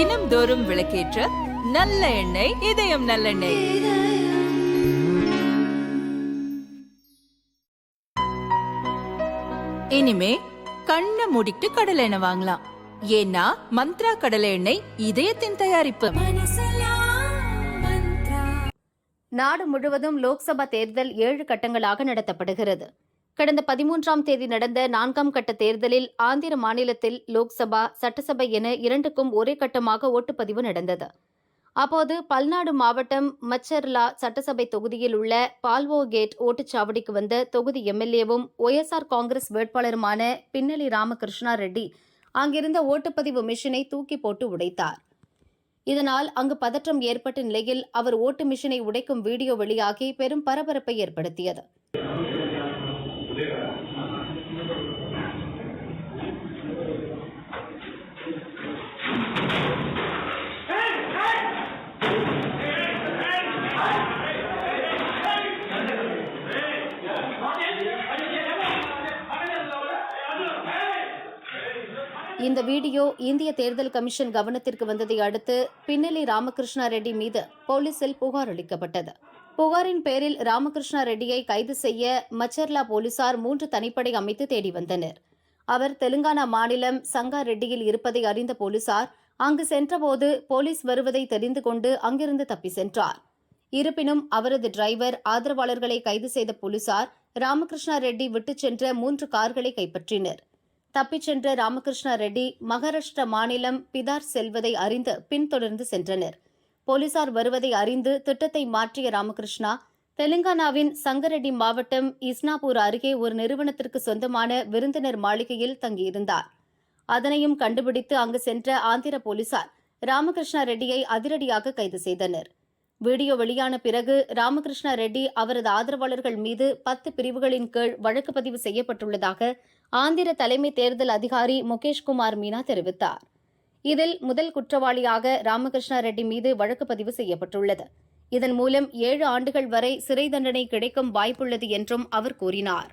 தினம்தோறும் விளக்கேற்ற நல்ல எண்ணெய் இதயம் நல்லெண்ணெய் இனிமே கண்ணை மூடிட்டு கடலை எண்ணெய் வாங்கலாம். ஏன்னா மந்த்ரா கடலை எண்ணெய் இதயத்தின் தயாரிப்பு. நாடு முழுவதும் லோக்சபா தேர்தல் ஏழு கட்டங்களாக நடத்தப்படுகிறது. கடந்த பதிமூன்றாம் தேதி நடந்த நான்காம் கட்ட தேர்தலில் ஆந்திர மாநிலத்தில் லோக்சபா சட்டசபை என இரண்டுக்கும் ஒரே கட்டமாக ஓட்டுப்பதிவு நடந்தது. அப்போது பல்நாடு மாவட்டம் மச்சர்லா சட்டசபை தொகுதியில் உள்ள பால்வோ கேட் ஓட்டுச்சாவடிக்கு வந்த தொகுதி எம்எல்ஏவும் ஒய்எஸ்ஆர் காங்கிரஸ் வேட்பாளருமான பின்னலி ராமகிருஷ்ணா ரெட்டி அங்கிருந்த ஓட்டுப்பதிவு மிஷினை தூக்கி போட்டு உடைத்தார். இதனால் அங்கு பதற்றம் ஏற்பட்ட நிலையில் அவர் ஓட்டு மிஷினை உடைக்கும் வீடியோ வெளியாகி பெரும் பரபரப்பை ஏற்படுத்தியது. இந்த வீடியோ இந்திய தேர்தல் கமிஷன் கவனத்திற்கு வந்ததை அடுத்து பின்னலி ராமகிருஷ்ணா ரெட்டி மீது போலீசில் புகார் அளிக்கப்பட்டது. புகாரின் பேரில் ராமகிருஷ்ணா ரெட்டியை கைது செய்ய மச்சர்லா போலீசார் மூன்று தனிப்படை அமைத்து தேடி வந்தனர். அவர் தெலுங்கானா மாநிலம் சங்கா ரெட்டியில் இருப்பதை அறிந்த போலீசார் அங்கு சென்றபோது போலீஸ் வருவதை தெரிந்து கொண்டு அங்கிருந்து தப்பி சென்றார். இருப்பினும் அவரது டிரைவர் ஆதரவாளர்களை கைது செய்த போலீசார் ராமகிருஷ்ணா ரெட்டி விட்டுச் சென்ற மூன்று கார்களை கைப்பற்றினர். தப்பிச் சென்ற ராமகிருஷ்ணா ரெட்டி மகாராஷ்டிரா மாநிலம் பிதார் செல்வதை அறிந்து பின்தொடர்ந்து சென்றனர். போலீசார் வருவதை அறிந்து திட்டத்தை மாற்றிய ராமகிருஷ்ணா தெலுங்கானாவின் சங்கரெட்டி மாவட்டம் இஸ்னாபூர் அருகே ஒரு நிறுவனத்திற்கு சொந்தமான விருந்தினர் மாளிகையில் தங்கியிருந்தார். அதனையும் கண்டுபிடித்து அங்கு சென்ற ஆந்திர போலீசார் ராமகிருஷ்ணா ரெட்டியை அதிரடியாக கைது செய்தனர். வீடியோ வெளியான பிறகு ராமகிருஷ்ணா ரெட்டி அவரது ஆதரவாளர்கள் மீது பத்து பிரிவுகளின் கீழ் வழக்கு பதிவு செய்யப்பட்டுள்ளதாக ஆந்திர தலைமை தேர்தல் அதிகாரி முகேஷ்குமார் மீனா தெரிவித்தார். இதில் முதல் குற்றவாளியாக ராமகிருஷ்ணா ரெட்டி மீது வழக்கு பதிவு செய்யப்பட்டுள்ளது. இதன் மூலம் ஏழு ஆண்டுகள் வரை சிறை தண்டனை கிடைக்கும் வாய்ப்புள்ளது என்றும் அவர் கூறினார்.